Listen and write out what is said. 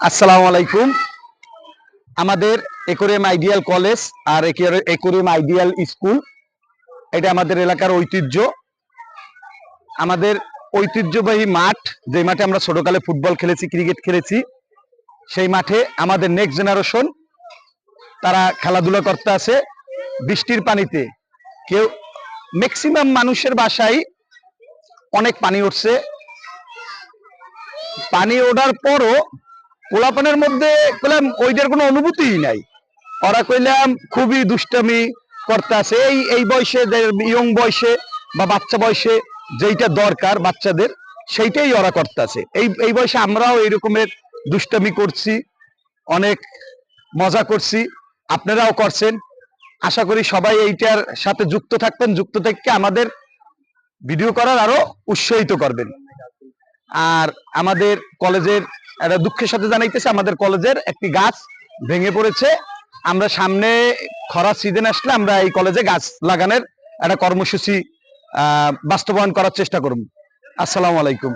আসসালামু আলাইকুম। আমাদের একোরিয়াম আইডিয়াল কলেজ আর একোরিয়াম আইডিয়াল স্কুল এটা আমাদের এলাকার ঐতিহ্য। আমাদের ঐতিহ্যবাহী মাঠ, যে মাঠে আমরা ছোটকালে ফুটবল খেলেছি, ক্রিকেট খেলেছি, সেই মাঠে আমাদের নেক্সট জেনারেশন তারা খেলাধুলা করতে আছে বৃষ্টির পানিতে কেউ ম্যাক্সিমাম মানুষের বাসায় অনেক পানি উঠছে। পানি ওঠার পরও পোলাপানের মধ্যে কইলাম ওইটার কোনো অনুভূতিই নাই। ওরা কইলাম, খুবই দুষ্টামি করতে আছে এই এই বয়সে ইয়ং বয়সে বা বাচ্চা বয়সে যেইটা দরকার বাচ্চাদের, সেইটাই ওরা করতে আছে এই এই বয়সে আমরাও এই রকমের দুষ্টামি করছি, অনেক মজা করছি, আপনারাও করছেন। আশা করি সবাই এইটার সাথে যুক্ত থাকবেন, যুক্ত থেকে আমাদের ভিডিও করার আরও উৎসাহিত করবেন। আর আমাদের কলেজের একটা দুঃখের সাথে জানাইতেছে, আমাদের কলেজের একটি গাছ ভেঙে পড়েছে। আমরা সামনে খরা সিজন আসলে আমরা এই কলেজে গাছ লাগানোর একটা কর্মসূচি বাস্তবায়ন করার চেষ্টা করব। আসসালামু আলাইকুম।